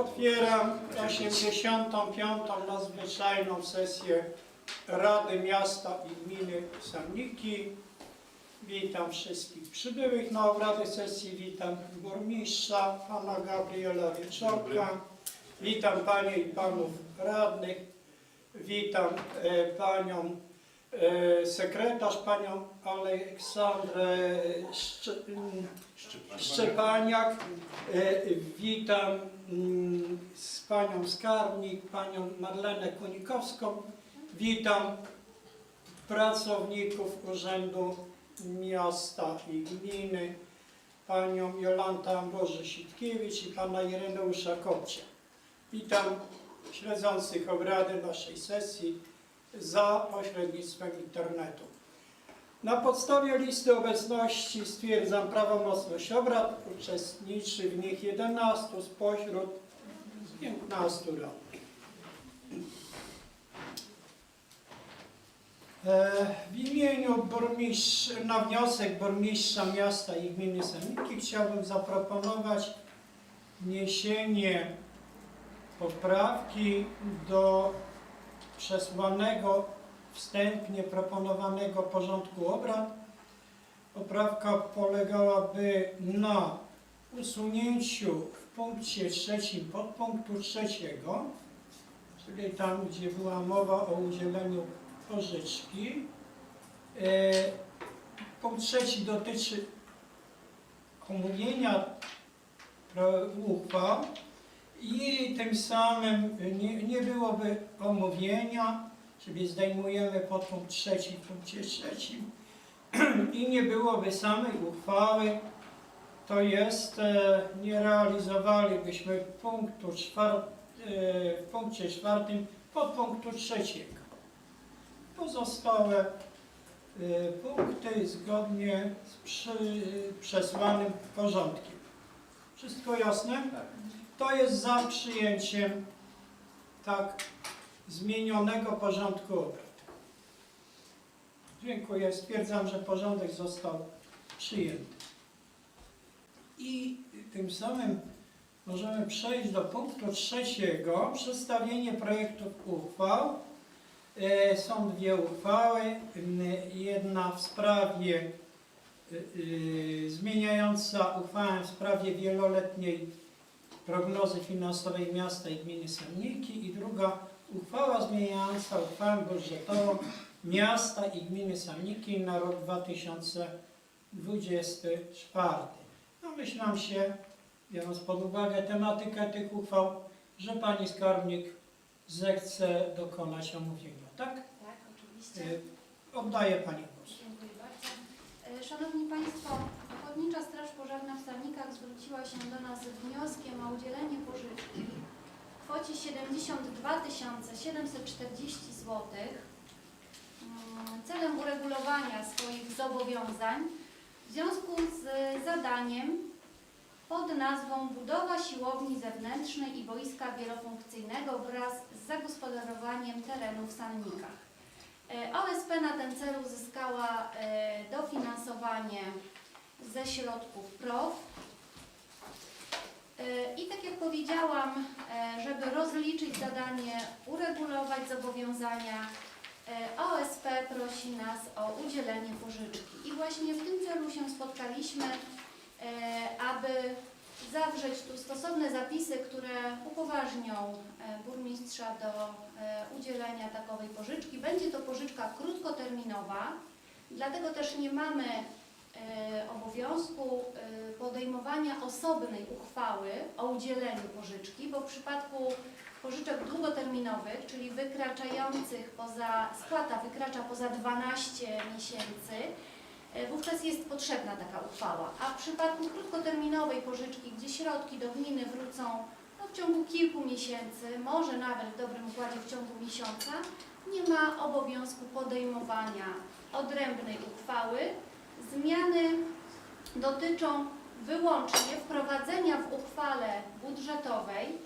Otwieram 85. nadzwyczajną sesję Rady Miasta i Gminy Samniki. Witam wszystkich przybyłych na obrady sesji. Witam burmistrza, pana Gabriela Wieczorka. Witam panie i panów radnych. Witam e, panią e, sekretarz, panią Aleksandrę Szczy, mm, Szczepaniak. E, Witam z panią skarbnik, panią Marlenę Kunikowską. Witam pracowników Urzędu Miasta i Gminy, panią Jolantę Ambroży-Sitkiewicz i pana Ireneusza Kopcia. Witam śledzących obrady naszej sesji za pośrednictwem internetu. Na podstawie listy obecności stwierdzam prawomocność obrad. Uczestniczy w nich 11 spośród 15 radnych. E, W imieniu burmistrz, na wniosek burmistrza miasta i gminy Semiki chciałbym zaproponować wniesienie poprawki do przesłanego wstępnie proponowanego porządku obrad. Poprawka polegałaby na usunięciu w punkcie trzecim podpunktu trzeciego, czyli tam, gdzie była mowa o udzieleniu pożyczki. E, Punkt trzeci dotyczy omówienia uchwał i tym samym nie, nie byłoby omówienia, czyli zdejmujemy podpunkt trzeci w punkcie trzecim i nie byłoby samej uchwały, to jest e, nie realizowalibyśmy punktu e, w punkcie czwartym podpunktu trzeciego. Pozostałe e, punkty zgodnie z przy, przesłanym porządkiem. Wszystko jasne? To jest za przyjęciem tak zmienionego porządku obrad. Dziękuję. Stwierdzam, że porządek został przyjęty. I tym samym możemy przejść do punktu trzeciego. Przedstawienie projektów uchwał. E, Są dwie uchwały. Jedna w sprawie y, y, zmieniająca uchwałę w sprawie wieloletniej prognozy finansowej miasta i gminy Semniki i druga uchwała zmieniająca uchwałę budżetową miasta i gminy Semniki na rok 2024. Domyślam się, biorąc pod uwagę tematykę tych uchwał, że Pani Skarbnik zechce dokonać omówienia, tak? Tak, oczywiście. Y, Oddaję Pani głos. Dziękuję bardzo. E, Szanowni Państwo, Ochotnicza Straż Pożarna w Starnikach zwróciła się do nas z wnioskiem o udzielenie pożyczki kwocie 72 740 zł celem uregulowania swoich zobowiązań w związku z zadaniem pod nazwą Budowa siłowni zewnętrznej i boiska wielofunkcyjnego wraz z zagospodarowaniem terenu w Sannikach. E, OSP na ten cel uzyskała e, dofinansowanie ze środków PROW. I tak jak powiedziałam, e, żeby rozliczyć zadanie, uregulować zobowiązania, e, OSP prosi nas o udzielenie pożyczki. I właśnie w tym celu się spotkaliśmy, e, aby zawrzeć tu stosowne zapisy, które upoważnią burmistrza do udzielenia takowej pożyczki. Będzie to pożyczka krótkoterminowa, dlatego też nie mamy obowiązku e, podejmowania osobnej uchwały o udzieleniu pożyczki, bo w przypadku pożyczek długoterminowych, czyli wykraczających poza, spłata wykracza poza 12 miesięcy, E, Wówczas jest potrzebna taka uchwała, a w przypadku krótkoterminowej pożyczki, gdzie środki do gminy wrócą no, w ciągu kilku miesięcy, może nawet w dobrym układzie w ciągu miesiąca, nie ma obowiązku podejmowania odrębnej uchwały. Zmiany dotyczą wyłącznie wprowadzenia w uchwale budżetowej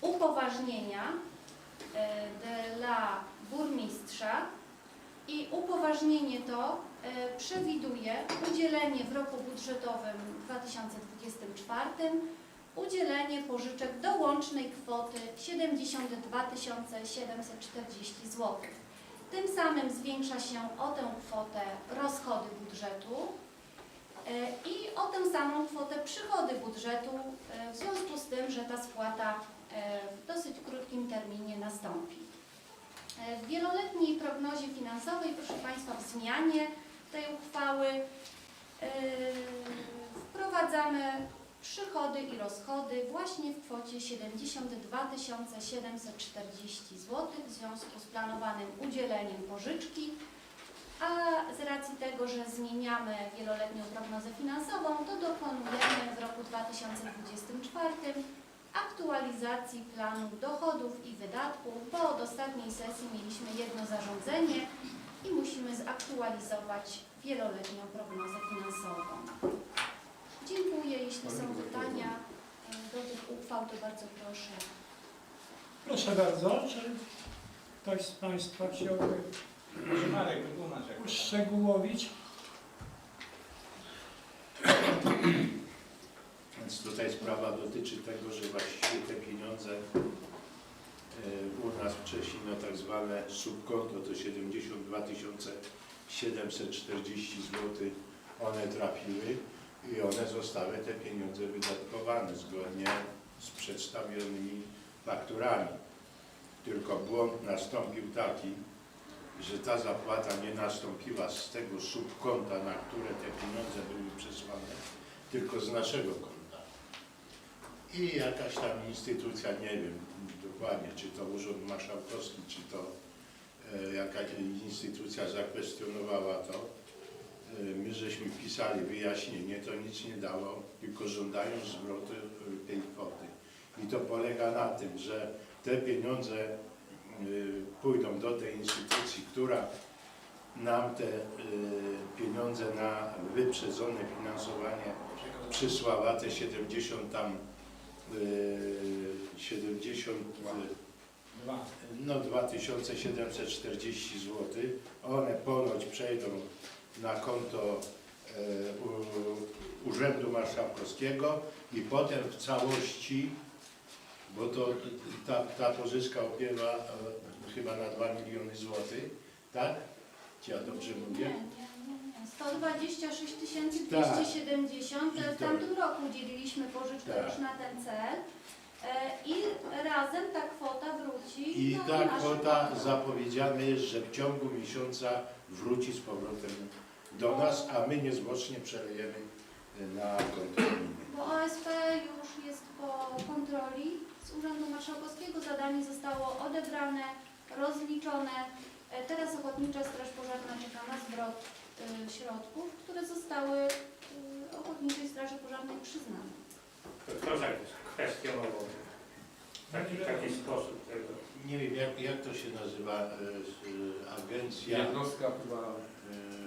upoważnienia e, dla burmistrza i upoważnienie to e, przewiduje udzielenie w roku budżetowym 2024 udzielenie pożyczek do łącznej kwoty 72 740 zł. Tym samym zwiększa się o tę kwotę rozchody budżetu e, i o tę samą kwotę przychody budżetu e, w związku z tym, że ta spłata e, w dosyć krótkim terminie nastąpi. W wieloletniej prognozie finansowej, proszę Państwa, w zmianie tej uchwały wprowadzamy przychody i rozchody właśnie w kwocie 72 740 zł w związku z planowanym udzieleniem pożyczki, a z racji tego, że zmieniamy wieloletnią prognozę finansową, to dokonujemy w roku 2024 aktualizacji planu dochodów i wydatków, bo od ostatniej sesji mieliśmy jedno zarządzenie i musimy zaktualizować wieloletnią prognozę finansową. Dziękuję. Jeśli są pytania e, do tych uchwał, to bardzo proszę. Proszę bardzo, czy ktoś z Państwa chciałby Może Marek wytłumacz jak to uszczegółowić? Więc tutaj sprawa dotyczy tego, że właściwie te pieniądze e, u nas wcześniej na tak zwane subkonto to 72 740 zł one trafiły i one zostały te pieniądze wydatkowane zgodnie z przedstawionymi fakturami. Tylko błąd nastąpił taki, że ta zapłata nie nastąpiła z tego subkonta, na które te pieniądze były przesłane, tylko z naszego konta. I jakaś tam instytucja, nie wiem dokładnie, czy to Urząd Marszałkowski, czy to e, jakaś instytucja zakwestionowała to. E, my żeśmy wpisali wyjaśnienie, to nic nie dało, tylko żądają zwrotu e, tej kwoty. I to polega na tym, że te pieniądze e, pójdą do tej instytucji, która nam te pieniądze na wyprzedzone finansowanie przysłała te 70 tam y, 70 Dwa. no 2740 zł. One ponoć przejdą na konto e, Urzędu Marszałkowskiego i potem w całości, bo to ta, ta pożyczka opiewa e, chyba na 2 miliony złotych, tak? Czy ja dobrze mówię? nie, nie, nie. 126 Tak. 270 I w tamtym roku udzieliliśmy pożyczkę Tak. już na ten cel. E, I razem ta kwota wróci I na ta kwota konto. zapowiedziane jest, że w ciągu miesiąca wróci z powrotem do nas, a my niezwłocznie przelejemy na konto gminy. Bo OSP już jest po kontroli z Urzędu Marszałkowskiego. Zadanie zostało odebrane, rozliczone. E, Teraz Ochotnicza Straż Pożarna czeka na zwrot e, środków, które zostały e, Ochotniczej Straży Pożarnej przyznane. Taki sposób tego? Nie wiem, jak, jak to się nazywa, e, e, agencja Jednostka chyba e,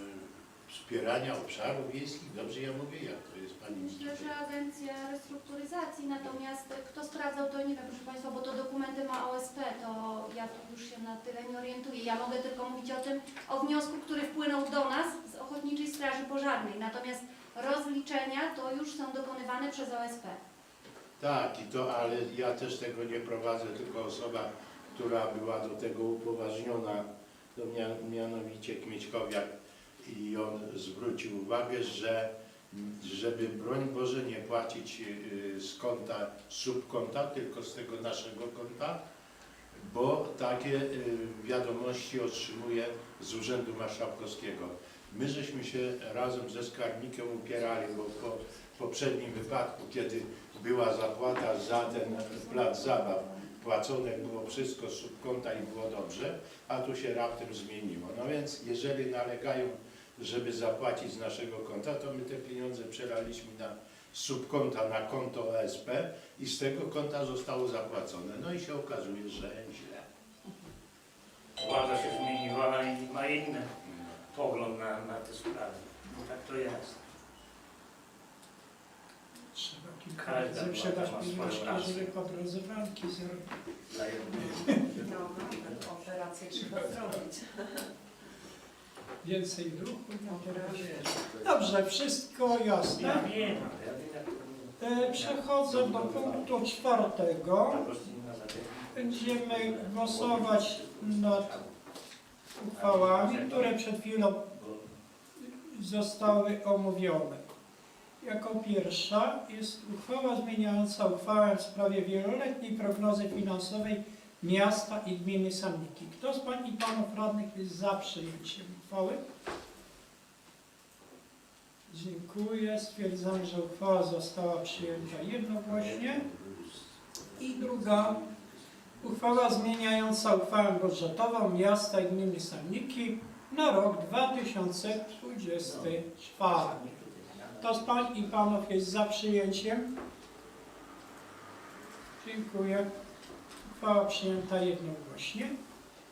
wspierania obszarów wiejskich, dobrze ja mówię, jak to jest Pani Myślę, Minister? że Agencja Restrukturyzacji, natomiast kto sprawdzał, to nie wiem, proszę Państwa, bo to dokumenty ma OSP, to ja tu już się na tyle nie orientuję. Ja mogę tylko mówić o tym, o wniosku, który wpłynął do nas z Ochotniczej Straży Pożarnej, natomiast rozliczenia to już są dokonywane przez OSP. Tak, i to, ale ja też tego nie prowadzę, tylko osoba, która była do tego upoważniona, to mia- mianowicie Kmieckowiak i on zwrócił uwagę, że żeby broń Boże nie płacić y, z konta, subkonta, tylko z tego naszego konta, bo takie y, wiadomości otrzymuje z Urzędu Marszałkowskiego. My żeśmy się razem ze skarbnikiem upierali, bo po poprzednim wypadku, kiedy była zapłata za ten plac zabaw, płacone było wszystko z subkonta i było dobrze, a tu się raptem zmieniło. No więc jeżeli nalegają, żeby zapłacić z naszego konta, to my te pieniądze przelaliśmy na z subkonta na konto OSP i z tego konta zostało zapłacone. No i się okazuje, że źle. Władza się zmieniła i ma inny pogląd na, na te sprawy. No tak to jest. Trzeba kilka Każda razy przedać władza ma pieniążki, swoją rację. żeby po drodze walki zrobić. Dla. No, no, operację trzeba zrobić. Więcej wiesz. Dobrze, wszystko jasne. Ja wiem, ale ja wiem jak to było. E, Przechodzę do punktu czwartego. Będziemy głosować nad uchwałami, które przed chwilą zostały omówione. Jako pierwsza jest uchwała zmieniająca uchwałę w sprawie wieloletniej prognozy finansowej miasta i gminy Samniki. Kto z Pań i Panów Radnych jest za przyjęciem uchwały? Dziękuję. Stwierdzam, że uchwała została przyjęta jednogłośnie. I druga uchwała zmieniająca uchwałę budżetową miasta i gminy Samniki na rok 2024. Kto z Pań i Panów jest za przyjęciem? Dziękuję. Uchwała przyjęta jednogłośnie.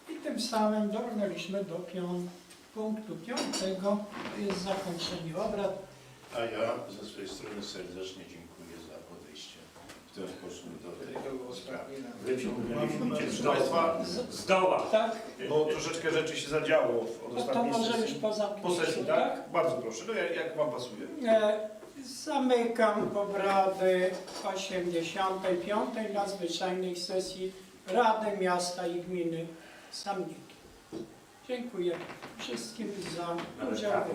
I tym samym dobrnęliśmy do pią- punktu piątego, to jest zakończenie obrad. A ja ze swojej strony serdecznie dziękuję w ten sposób do tej Proszę. Państwa, Z doła. Tak, bo troszeczkę rzeczy się zadziało w- od no to ostatniej może już sesji. poza Po sesji, tak? Bardzo proszę, no jak, jak Wam pasuje. E, Zamykam obrady 85. nadzwyczajnej sesji Rady Miasta i Gminy Samniki. Dziękuję wszystkim za udział. tak.